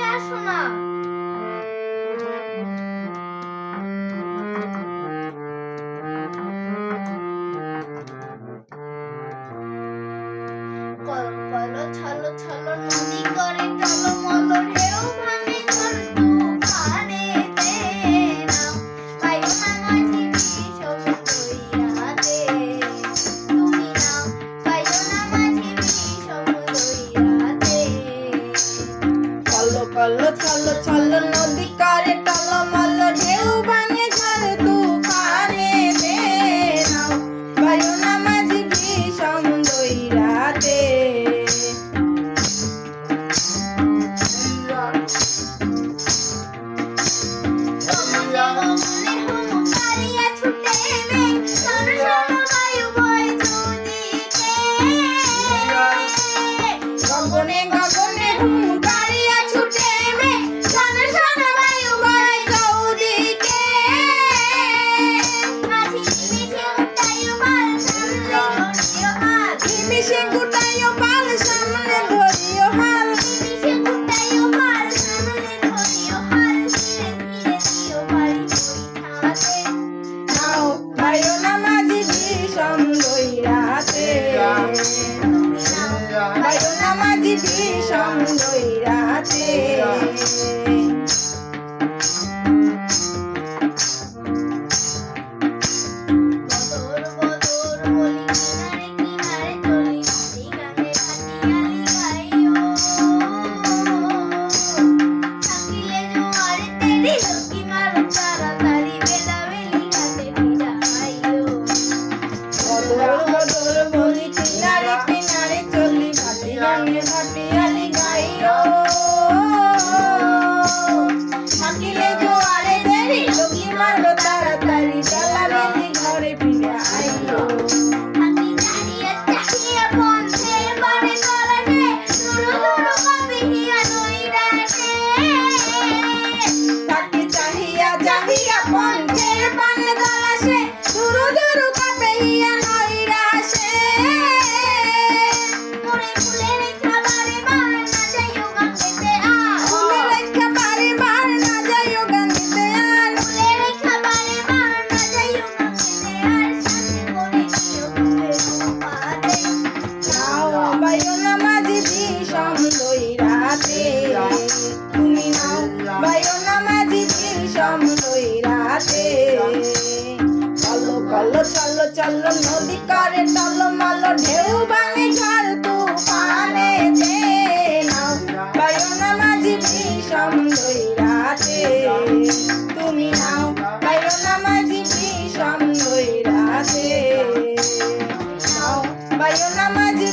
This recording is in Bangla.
এদিকে আসো না। কল কল ছল ছল নদী look বিষম রাতে Thank you. Mano, tara, tari, tara, রাতে চলো কলো চলো চলো, নদী করে ঢেউ বাঙে মাঝি তুমি নাও বায়না মাঝি ভীষণ রাতে নাও বায়না মাঝি